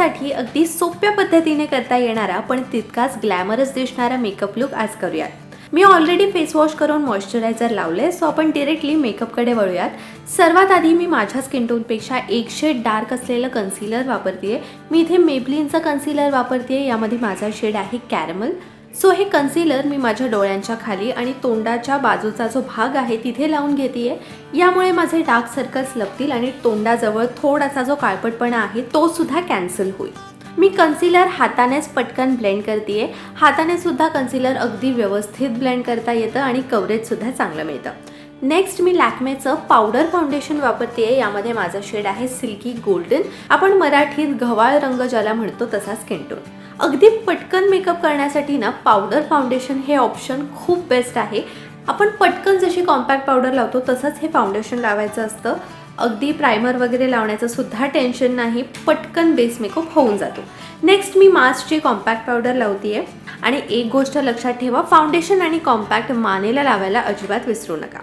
मुलींसाठी अगदी सोप्या पद्धतीने करता येणारा पण तितकाच ग्लॅमरस दिसणारा मेकअप लुक आज करूयात. मी ऑलरेडी फेस वॉश करून मॉइश्चरायझर लावले सो आपण डिरेक्टली मेकअपकडे वळूयात. सर्वात आधी मी माझ्या स्किन टोनपेक्षा एक शेड डार्क असलेलं कन्सिलर वापरते मी इथे मेबलिनचा कन्सिलर वापरते यामध्ये माझा शेड आहे कॅरमल सो हे कन्सिलर मी माझ्या डोळ्यांच्या खाली आणि तोंडाच्या बाजूचा जो भाग आहे तिथे लावून घेते यामुळे माझे डार्क सर्कल्स लपतील आणि तोंडाजवळ थोडासा जो काळपटपणा आहे तो सुद्धा कॅन्सल होईल. मी कन्सिलर हातानेच पटकन ब्लेंड करते हाताने सुद्धा कन्सिलर अगदी व्यवस्थित ब्लेंड करता येतं आणि कवरेज सुद्धा चांगलं मिळतं. नेक्स्ट मी लॅक्मेचं पावडर फाउंडेशन वापरते यामध्ये माझा शेड आहे सिल्की गोल्डन आपण मराठीत गव्हाळ रंग ज्याला म्हणतो तसाच स्किन अगदी पटकन मेकअप करण्यासाठी ना पावडर फाउंडेशन हे ऑप्शन खूप बेस्ट आहे. आपण पटकन जशी कॉम्पॅक्ट पावडर लावतो तसंच हे फाउंडेशन लावायचं असतं. अगदी प्रायमर वगैरे लावण्याचं सुद्धा टेन्शन नाही. पटकन बेस मेकअप होऊन जातो. नेक्स्ट मी मास्कची कॉम्पॅक्ट पावडर लावते आणि एक गोष्ट लक्षात ठेवा फाउंडेशन आणि कॉम्पॅक्ट मानेला लावायला अजिबात विसरू नका.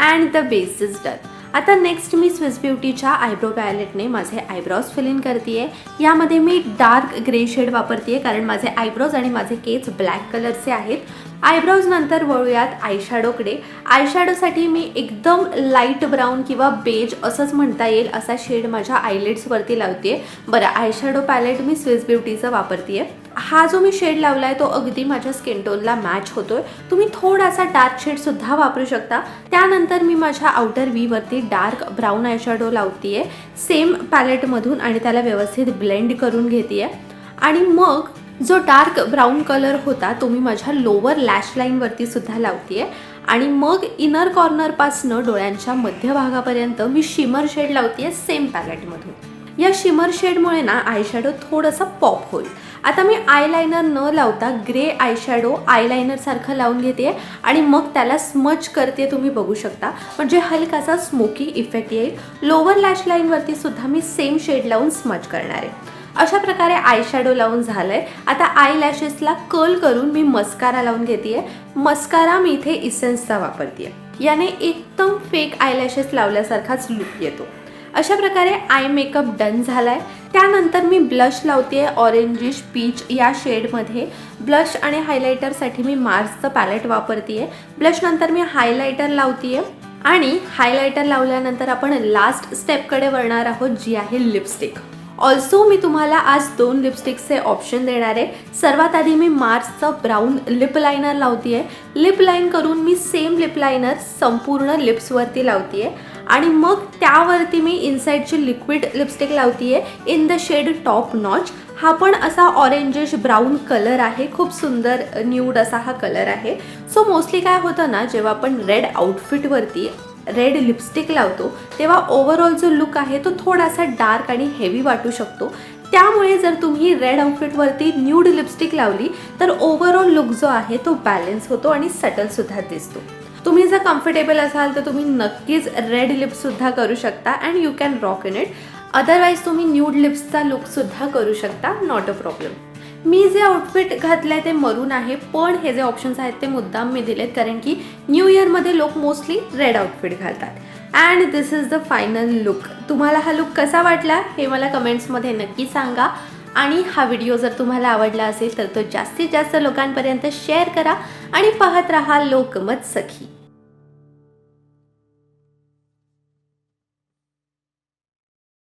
And the base is done आता नेक्स्ट मी स्विस ब्युटीच्या आयब्रो पॅलेटने माझे आयब्रोज फिल इन करते यामध्ये मी डार्क ग्रे शेड वापरते कारण माझे आयब्रोज आणि माझे केस ब्लॅक कलरचे आहेत. आयब्रोज नंतर वळूयात आयशॅडोकडे आयशॅडोसाठी मी एकदम लाइट ब्राऊन किंवा बेज असंच म्हणता येईल असा शेड माझ्या आयलेट्सवरती लावते बरं आयशॅडो पॅलेट मी स्विस ब्युटीचं वापरते हा जो मी शेड लावला आहे तो अगदी माझ्या स्किन टोनला मॅच होतोय. तुम्ही थोडासा डार्क शेडसुद्धा वापरू शकता. त्यानंतर मी माझ्या आउटर व्हीवरती डार्क ब्राऊन आयशॅडो लावते सेम पॅलेटमधून आणि त्याला व्यवस्थित ब्लेंड करून घेते आणि मग जो डार्क ब्राऊन कलर होता तो मी माझ्या लोअर लॅश लाईनवरती सुद्धा लावते आणि मग इनर कॉर्नरपासनं डोळ्यांच्या मध्यभागापर्यंत मी शिमर शेड लावते सेम पॅलेटमधून या शिमर शेडमुळे ना आयशॅडो थोडंसं पॉप होईल. आता मी आयलायनर न लावता ग्रे आयशॅडो आयलायनरसारखं लावून घेते आणि मग त्याला स्मच करते तुम्ही बघू शकता. म्हणजे हलकासा स्मोकी इफेक्ट येईल. लोअर लॅश लाईनवरती सुद्धा मी सेम शेड लावून स्मच करणार आहे. अशा प्रकारे आयशॅडो लावून लावून झालंय. आता आय लॅशेसला कर्ल करून मी मस्कारा लावून घेते मस्कारा मी इथे इसेन्सचा वापरते याने एकदम फेक आय लॅशेस लावल्यासारखाच लुक येतो. अशा प्रकारे आय मेकअप डन झाला आहे त्यानंतर मी ब्लश लावते ऑरेंजिश पीच या शेडमध्ये. ब्लश आणि हायलायटरसाठी मी मार्सचं पॅलेट वापरते ब्लश नंतर मी हायलायटर लावते आणि हायलायटर लावल्यानंतर आपण लास्ट स्टेपकडे वळणार आहोत जी आहे लिपस्टिक ऑल्सो मी तुम्हाला आज दोन लिपस्टिक्सचे ऑप्शन देणार आहे. सर्वात आधी मी मार्सचं ब्राऊन लिप लायनर लावते लिप लाईन करून मी सेम लिप लायनर संपूर्ण लिप्सवरती लावते आणि मग त्यावरती मी इनसाईडची लिक्विड लिपस्टिक लावते in the shade top notch हा पण असा ऑरेंजिश ब्राऊन कलर आहे. खूप सुंदर न्यूड असा हा कलर आहे. सो मोस्टली काय होतं ना जेव्हा आपण रेड आउटफिटवरती रेड लिपस्टिक लावतो तेव्हा ओव्हरऑल जो लुक आहे तो थोडासा डार्क आणि हेवी वाटू शकतो. त्यामुळे जर तुम्ही रेड आउटफिटवरती न्यूड लिपस्टिक लावली तर ओव्हरऑल लुक जो आहे तो बॅलन्स होतो आणि सटलसुद्धा दिसतो. तुम्ही जर कम्फर्टेबल असाल तर तुम्ही नक्कीच रेड लिप्ससुद्धा करू शकता and you can rock in it otherwise तुम्ही न्यूड लिप्सचा लुकसुद्धा करू शकता. नॉट अ प्रॉब्लेम मी जे आउटफिट घातलं आहे ते मरून आहे पण हे जे ऑप्शन्स आहेत ते मुद्दाम मी दिलेत कारण की न्यू इयरमध्ये लोक मोस्टली रेड आउटफिट घालतात. And this is the final look तुम्हाला हा लुक कसा वाटला हे मला कमेंट्समध्ये नक्की सांगा. आणि हा व्हिडिओ जर तुम्हाला आवडला असेल तर तो जास्तीत जास्त लोकांपर्यंत शेअर करा. आणि पाहत राहा लोकमत सखी.